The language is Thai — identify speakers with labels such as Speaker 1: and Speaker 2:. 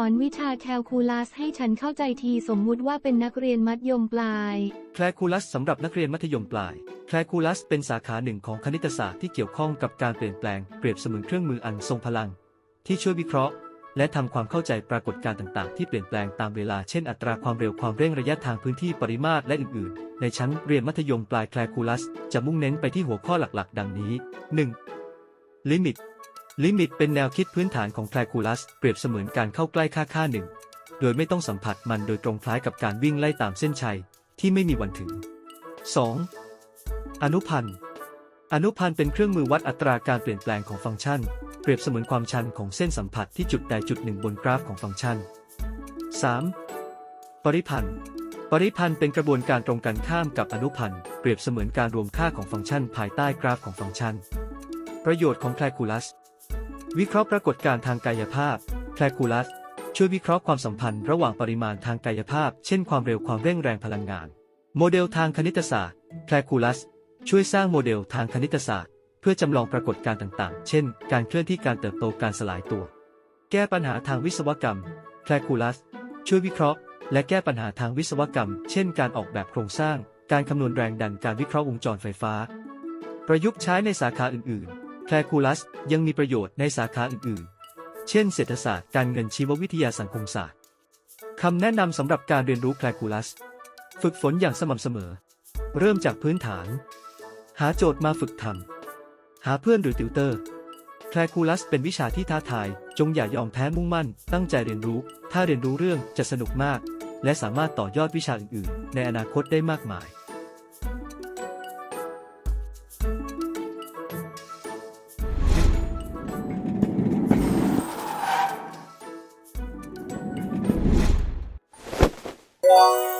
Speaker 1: สอนวิชาแคลคูลัสให้ฉันเข้าใจทีสมมุติว่าเป็นนักเรียนมัธยมปลาย
Speaker 2: แคลคูลัสสำหรับนักเรียนมัธยมปลาย แคลคูลัสเป็นสาขาหนึ่งของคณิตศาสตร์ที่เกี่ยวข้องกับการเปลี่ยนแปลง เปรียบเสมือนเครื่องมืออันทรงพลัง ที่ช่วยวิเคราะห์ และทำความเข้าใจปรากฏการณ์ต่างๆ ที่เปลี่ยนแปลงตามเวลา เช่น อัตราความเร็วความเร่งระยะทางพื้นที่ปริมาตรและอื่นๆ ในชั้นเรียนมัธยมปลายแคลคูลัสจะมุ่งเน้นไปที่หัวข้อหลักๆ ดังนี้ 1. ลิมิต ลิมิตเป็นแนวคิดพื้นฐานของแคลคูลัส เปรียบเสมือนการเข้าใกล้ค่าค่าหนึ่ง โดยไม่ต้องสัมผัสมันโดยตรงคล้ายกับการวิ่งไล่ตามเส้นชัย ที่ไม่มีวันถึง 2. อนุพันธ์อนุพันธ์เป็นเครื่องมือวัดอัตราการเปลี่ยนแปลงของฟังก์ชัน เปรียบเสมือนความชันของเส้นสัมผัสที่จุดใดจุดหนึ่งบนกราฟของฟังก์ชัน 3. ปริพันธ์ปริพันธ์เป็นกระบวนการตรงกันข้ามกับอนุพันธ์เปรียบเสมือนการรวมค่าของฟังก์ชันภายใต้กราฟของฟังก์ชัน ประโยชน์ของแคลคูลัส วิเคราะห์ปรากฏการณ์ทางกายภาพแคลคูลัส ช่วยวิเคราะห์ความสัมพันธ์ระหว่างปริมาณทางกายภาพ เช่นความเร็วความเร่งแรงพลังงาน โมเดลทางคณิตศาสตร์แคลคูลัส ช่วยสร้างโมเดลทางคณิตศาสตร์ เพื่อจำลองปรากฏการณ์ต่างๆ เช่น การเคลื่อนที่การเติบโตการสลายตัว แก้ปัญหาทางวิศวกรรมแคลคูลัส ช่วยวิเคราะห์ และแก้ปัญหาทางวิศวกรรม เช่น การออกแบบโครงสร้าง การคำนวณแรงดันการวิเคราะห์วงจรไฟฟ้า ประยุกต์ใช้ในสาขาอื่นๆ แคลคูลัสยังมีประโยชน์ในสาขาอื่นๆ เช่นเศรษฐศาสตร์การเงินชีววิทยาสังคมศาสตร์คำแนะนำสำหรับการเรียนรู้แคลคูลัส ฝึกฝนอย่างสม่ำเสมอ เริ่มจากพื้นฐาน หาโจทย์มาฝึกทำหาเพื่อนหรือติวเตอร์แคลคูลัสเป็นวิชาที่ท้าทาย จงอย่ายอมแพ้มุ่งมั่น ตั้งใจเรียนรู้ ถ้าเรียนรู้เรื่องจะสนุกมาก และสามารถต่อยอดวิชาอื่นๆ ในอนาคตได้มากมาย you